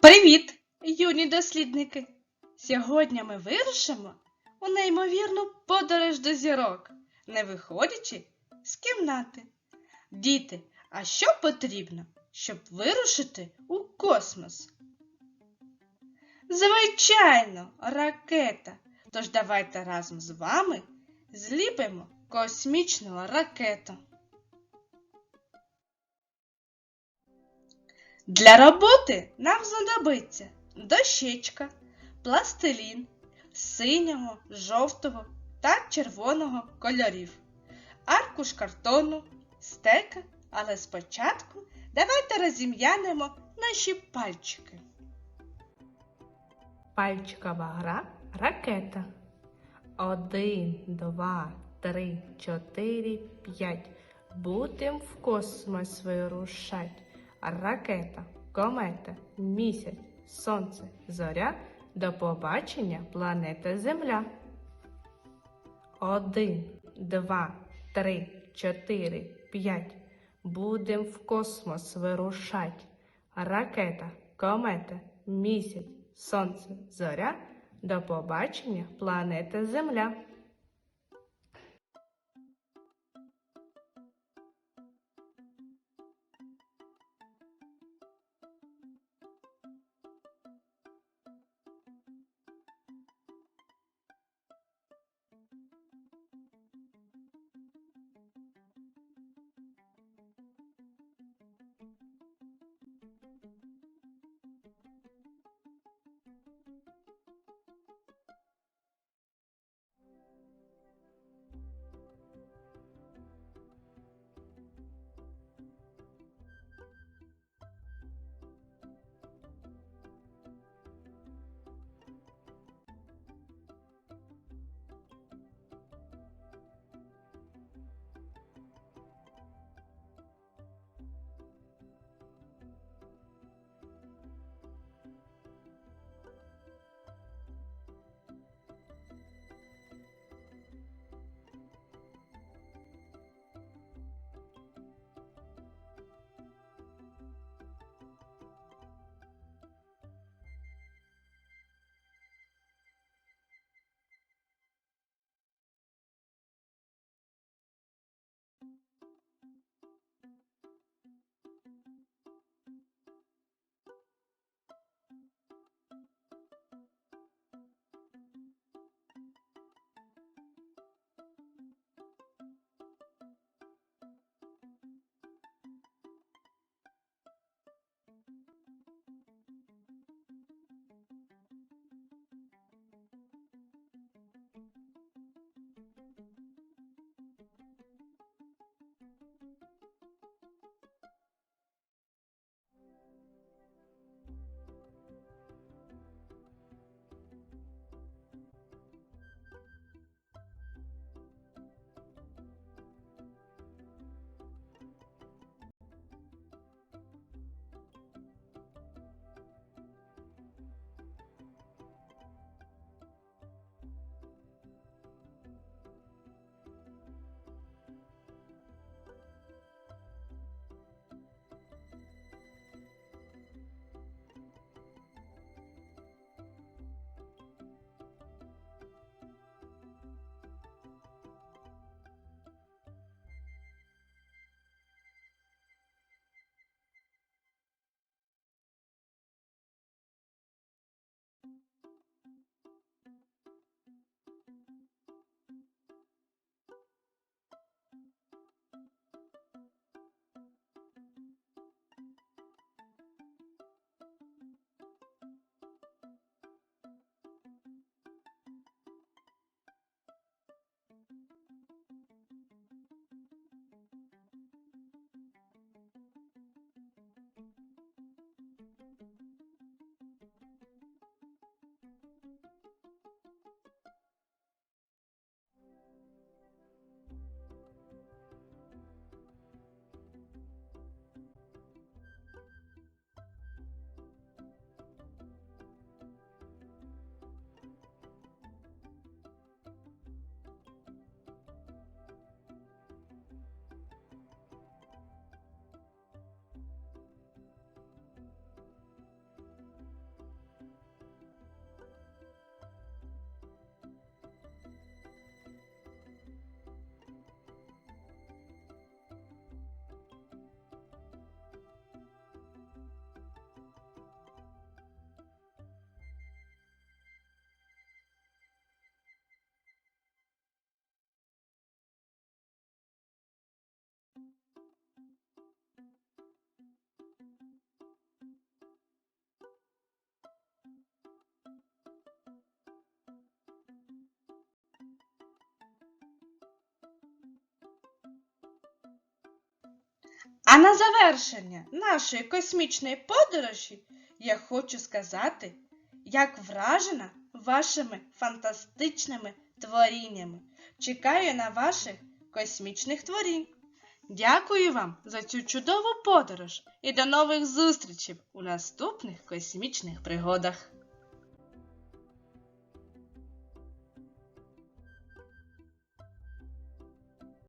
Привіт, юні дослідники! Сьогодні ми вирушимо у неймовірну подорож до зірок, не виходячи з кімнати. Діти, а що потрібно, щоб вирушити у космос? Звичайно, ракета. Тож давайте разом з вами зліпимо космічну ракету. Для роботи нам знадобиться дощечка, пластилін синього, жовтого та червоного кольорів, аркуш картону, стека, але спочатку давайте розім'янемо наші пальчики. Пальчикова гра ракета. Один, два, три, чотири, п'ять. Будем в космос вирушать. Ракета, комета, місяць, сонце, зоря. До побачення планета Земля. Один, два, три, чотири, п'ять. Будем в космос вирушать. Ракета, комета, місяць, сонце, зоря. До побачення планета Земля. А на завершення нашої космічної подорожі я хочу сказати, як вражена вашими фантастичними творіннями. Чекаю на ваших космічних творінь. Дякую вам за цю чудову подорож і до нових зустрічей у наступних космічних пригодах.